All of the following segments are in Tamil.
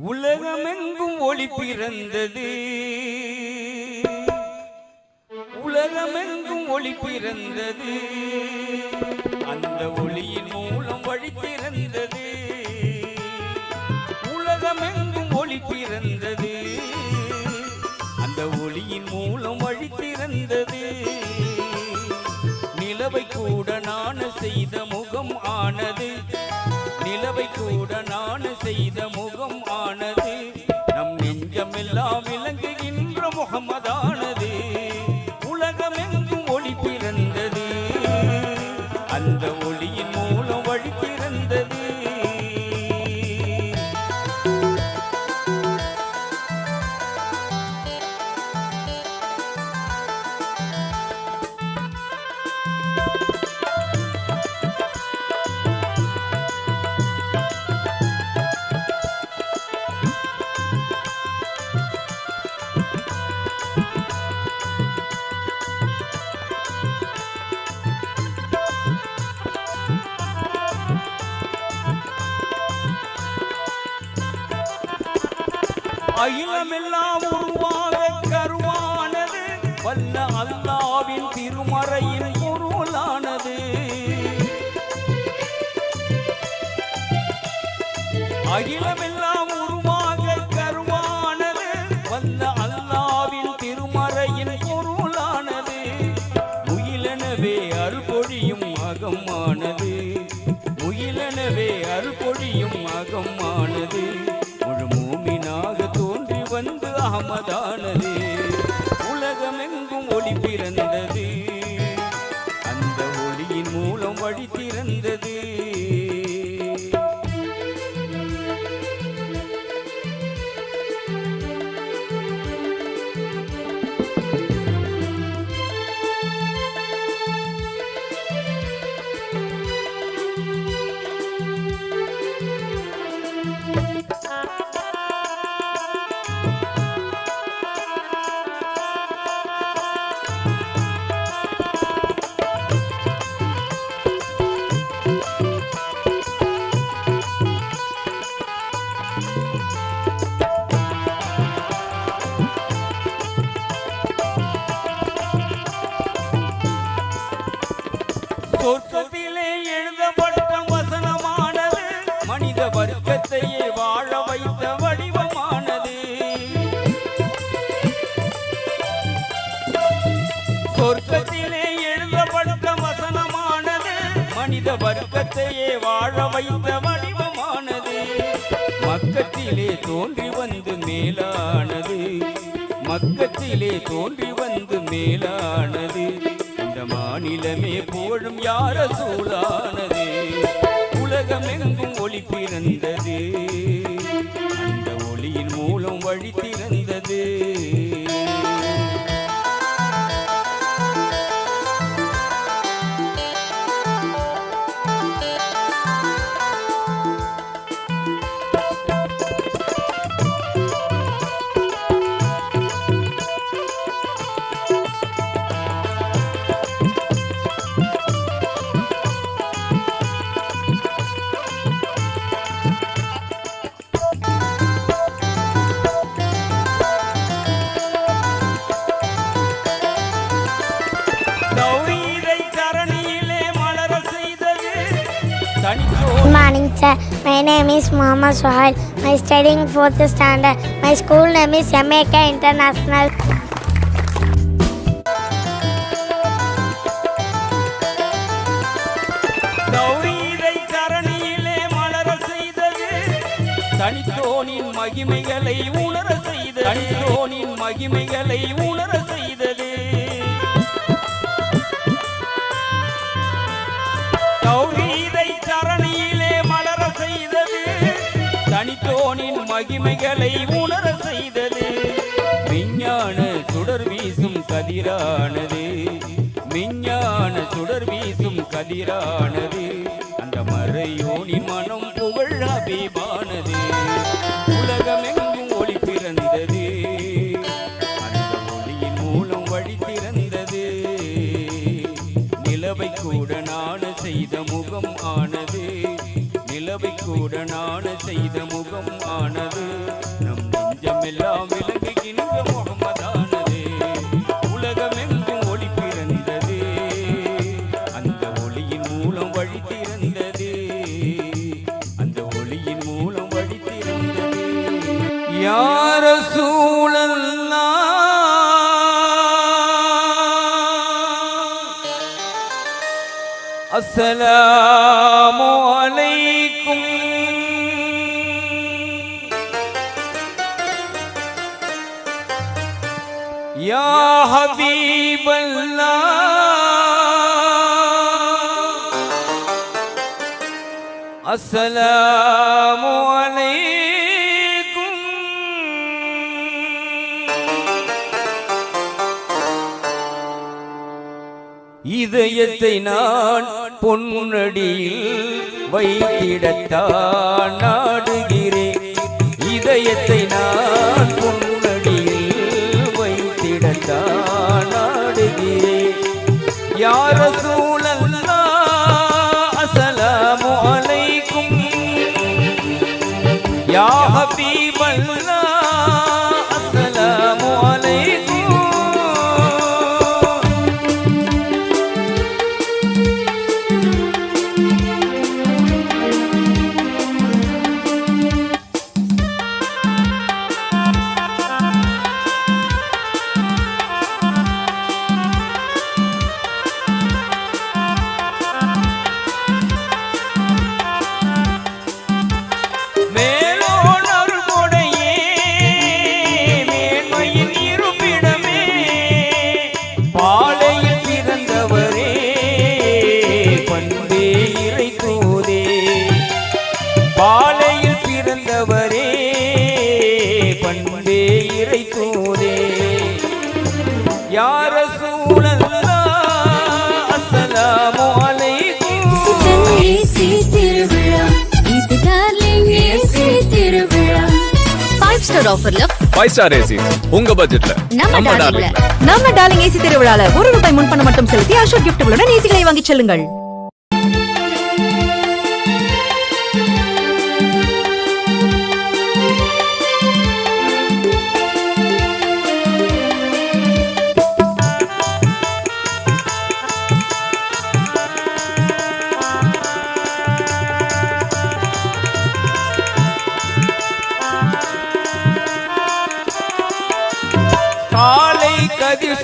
உலகமெங்கும் ஒளி பிறந்தது. உலகமெங்கும் ஒளி பிறந்தது. அந்த ஒளியின் மூலம் வழி பிறந்தது. உலகமெங்கும் ஒளி பிறந்தது. அந்த ஒளியின் மூலம் வழி திறந்தது நிலவை கூட நான் செய்த முகம் ஆனது. செய்த முகம் ஆனது நம் நெஞ்சமெல்லாம் விளங்குகின்ற அகிலமெல்லாம் உருவா. ஒளி சொர்க்கத்திலே எழுதப்பட்ட வசனமானது மனித வர்க்கத்தையே வாழ வைத்த வடிவமானது. சொர்க்கத்திலே எழுதப்பட்ட வசனமானது மனித வர்க்கத்தையே வாழ வைத்த வடிவமானது. மக்கத்திலே தோன்றி வந்து மேலானது மக்கத்திலே தோன்றி வந்து மேலானது. இந்த மாநிலமே போழும் யார சூழானது? உலகமெங்கும் ஒளி பிறந்தது. அந்த ஒளியின் மூலம் வழி திறந்தது. Sir. My name is Muhammad Sohail. My studying fourth standard. My school name is Jamaica International. தௌஹீதை தரணியிலே மலர செய்தது தனித்தோனின் மகிமைகளை உணர செய்தது தனித்தோனின் மகிமைகளை மகிமைகளை உணர செய்தது. விஞ்ஞான சுடர் வீசும் கதிரானது. விஞ்ஞான சுடர் வீசும் கதிரானது. அந்த மறையோனி மனம் புகழ் அபிமானது. உலகமெங்கும் அஸ்ஸலாமு அலைக்கும் யா ஹபீபல்லா அஸ்ஸலாமு அலைக்கும் இதயத்தை நான் பொன்னடியில் வைத்திடத்தான் நாடுகிறேன். இதயத்தை நான் பொன்னடியில் வைத்திடத்தான் நாடுகிறேன். யார சூழல்லா அஸ்ஸலாமு அலைக்கும். யா ஹபீபல்லா டார்லிங் ஏசி திருவிழா ஃபைவ் ஸ்டார் ஆஃபர்ல ஃபைவ் ஸ்டார் ஏசி உங்க பட்ஜெட்ல நம்ம டார்லிங்ல நம்ம டார்லிங் ஏசி திருவிழால ஒரு ரூபாய் முன்பணம் மட்டும் செலுத்தி அசோக் கிஃப்ட்களுடன் ஏசிகளை வாங்கிச் செல்லுங்கள்.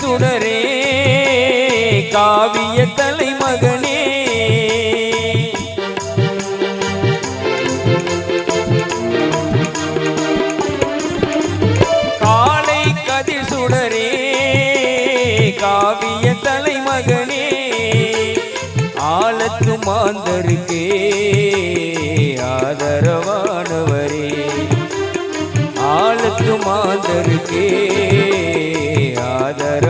சுடரே காவிய தலைமகனே. காலை கதிர் சுடரே காவிய தலைமகனே. ஆழத்து மாந்தருக்கே ஆதரவானவரே. ஆளுக்கு மாந்தருக்கே ஆதர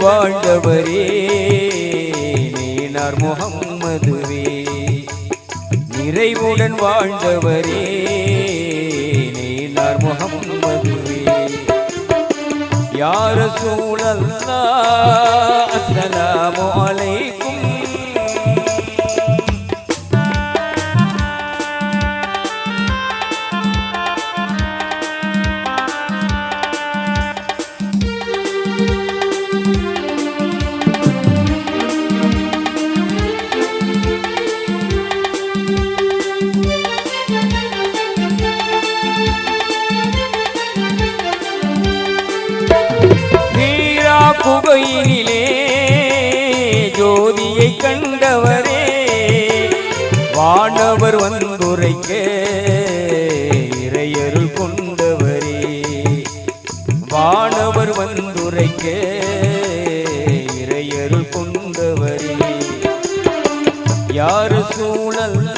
வாழ்ந்தவரே. நீனார் முகம்மதுவே. நிறைவுடன் வாழ்ந்தவரே. நீனார் முகம்மதுவே. யார சூழல்லா? அஸ்ஸலாமு அலைக்கும் புகையினிலே ஜோதியை கண்டவரே வானவர் வந்துரைக்க இறையருள் கொண்டவரே. வானவர் வந்துரைக்க இறையருள் கொண்டவரே. யாரு சூழல்